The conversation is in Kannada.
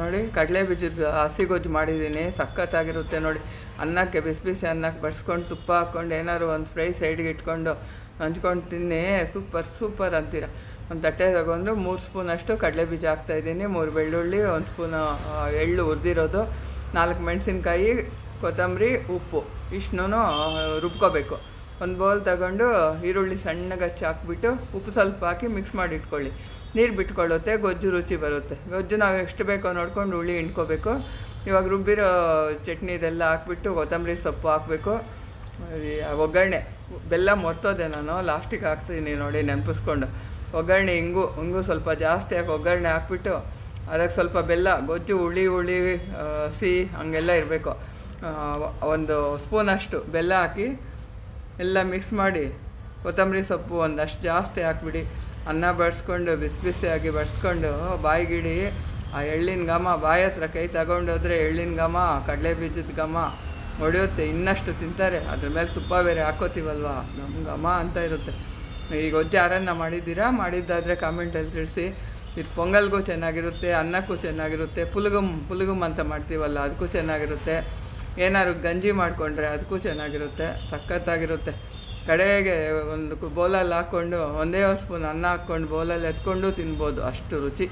ನೋಡಿ, ಕಡಲೆ ಬೀಜದ ಹಸಿ ಗೊಜ್ಜು ಮಾಡಿದ್ದೀನಿ, ಸಖತ್ತಾಗಿರುತ್ತೆ ನೋಡಿ. ಅನ್ನಕ್ಕೆ ಬಿಸಿ ಬಿಸಿ ಅನ್ನಕ್ಕೆ ಬಡಿಸ್ಕೊಂಡು ತುಪ್ಪ ಹಾಕ್ಕೊಂಡು ಏನಾದ್ರು ಒಂದು ಫ್ರೈ ಸೈಡ್ಗೆ ಇಟ್ಕೊಂಡು ಹಂಚ್ಕೊಂಡು ತಿನ್ನಿ. ಸೂಪರ್ ಸೂಪರ್ ಅಂತೀರ. ಒಂದು ತಟ್ಟೆ ತಗೊಂಡು ಮೂರು ಸ್ಪೂನಷ್ಟು ಕಡಲೆ ಬೀಜ ಹಾಕ್ತಾಯಿದ್ದೀನಿ ಮೂರು ಬೆಳ್ಳುಳ್ಳಿ, ಒಂದು ಸ್ಪೂನ್ ಎಳ್ಳು ಹುರಿದಿರೋದು. ನಾಲ್ಕು ಮೆಣಸಿನ್ಕಾಯಿ, ಕೊತ್ತಂಬರಿ, ಉಪ್ಪು. ಇಷ್ಟನ್ನೂ ರುಬ್ಕೋಬೇಕು. ಒಂದು ಬೌಲ್ ತಗೊಂಡು ಈರುಳ್ಳಿ ಸಣ್ಣಗೆ ಹಚ್ಚಿ ಹಾಕ್ಬಿಟ್ಟು ಉಪ್ಪು ಸ್ವಲ್ಪ ಹಾಕಿ ಮಿಕ್ಸ್ ಮಾಡಿ ಇಟ್ಕೊಳ್ಳಿ. ನೀರು ಬಿಟ್ಕೊಳ್ಳುತ್ತೆ, ಗೊಜ್ಜು ರುಚಿ ಬರುತ್ತೆ. ಗೊಜ್ಜು ನಾವು ಎಷ್ಟು ಬೇಕೋ ನೋಡ್ಕೊಂಡು ಹುಳಿ ಹಿಂಡ್ಕೋಬೇಕು. ಇವಾಗ ರುಬ್ಬಿರೋ ಚಟ್ನಿ ಇದೆಲ್ಲ ಹಾಕ್ಬಿಟ್ಟು ಕೊತ್ತಂಬರಿ ಸೊಪ್ಪು ಹಾಕಬೇಕು. ಒಗ್ಗರಣೆ. ಬೆಲ್ಲ ಮೊರ್ತೋದೆ ನಾನು ಲಾಸ್ಟಿಗೆ ಹಾಕ್ತೀನಿ ನೋಡಿ ನೆನಪಿಸ್ಕೊಂಡು. ಒಗ್ಗರಣೆ ಹಿಂಗು ಹಿಂಗು ಸ್ವಲ್ಪ ಜಾಸ್ತಿ ಹಾಕಿ ಒಗ್ಗರಣೆ ಹಾಕ್ಬಿಟ್ಟು ಅದಕ್ಕೆ ಸ್ವಲ್ಪ ಬೆಲ್ಲ, ಗೊಜ್ಜು, ಹುಳಿ ಹುಳಿ ಸಿಹಿ ಹಂಗೆಲ್ಲ ಇರಬೇಕು. ಒಂದು ಸ್ಪೂನಷ್ಟು ಬೆಲ್ಲ ಹಾಕಿ ಎಲ್ಲ ಮಿಕ್ಸ್ ಮಾಡಿ ಕೊತ್ತಂಬರಿ ಸೊಪ್ಪು ಒಂದಷ್ಟು ಜಾಸ್ತಿ ಹಾಕ್ಬಿಡಿ. ಅನ್ನ ಬಡಿಸ್ಕೊಂಡು, ಬಿಸಿ ಬಿಸಿಯಾಗಿ ಬಡಿಸ್ಕೊಂಡು, ಬಾಯಿಗಿಡಿ, ಆ ಎಳ್ಳಿನ ಘಮ, ಬಾಯಿ ಹತ್ರ ಕೈ ತಗೊಂಡೋದ್ರೆ ಎಳ್ಳಿನ ಘಮ, ಕಡಲೆ ಬೀಜದ ಘಮ ಹೊಡೆಯುತ್ತೆ ಇನ್ನಷ್ಟು ತಿಂತಾರೆ. ಅದ್ರ ಮೇಲೆ ತುಪ್ಪ ಬೇರೆ ಹಾಕೋತೀವಲ್ವ? ನಮ್ಮ ಘಮ ಅಂತ ಇರುತ್ತೆ. ಈಗ ಗೊಜ್ಜು ಯಾರನ್ನ ಮಾಡಿದ್ದೀರಾ? ಮಾಡಿದ್ದಾದರೆ ಕಾಮೆಂಟಲ್ಲಿ ತಿಳಿಸಿ. ಇದು ಪೊಂಗಲ್ಗೂ ಚೆನ್ನಾಗಿರುತ್ತೆ, ಅನ್ನಕ್ಕೂ ಚೆನ್ನಾಗಿರುತ್ತೆ ಪುಲುಗಮ್ ಪುಲುಗಮ್ ಅಂತ ಮಾಡ್ತೀವಲ್ಲ, ಅದಕ್ಕೂ ಚೆನ್ನಾಗಿರುತ್ತೆ. ಏನಾದ್ರು ಗಂಜಿ ಮಾಡಿಕೊಂಡ್ರೆ ಅದಕ್ಕೂ ಚೆನ್ನಾಗಿರುತ್ತೆ, ಸಖತ್ತಾಗಿರುತ್ತೆ. ಕಡೆಗೆ ಒಂದು ಬೌಲಲ್ಲಿ ಹಾಕ್ಕೊಂಡು ಒಂದೇ ಒಂದು ಸ್ಪೂನ್ ಅನ್ನ ಹಾಕ್ಕೊಂಡು ಬೌಲಲ್ಲಿ ಎತ್ಕೊಂಡು ತಿನ್ಬೋದು, ಅಷ್ಟು ರುಚಿ.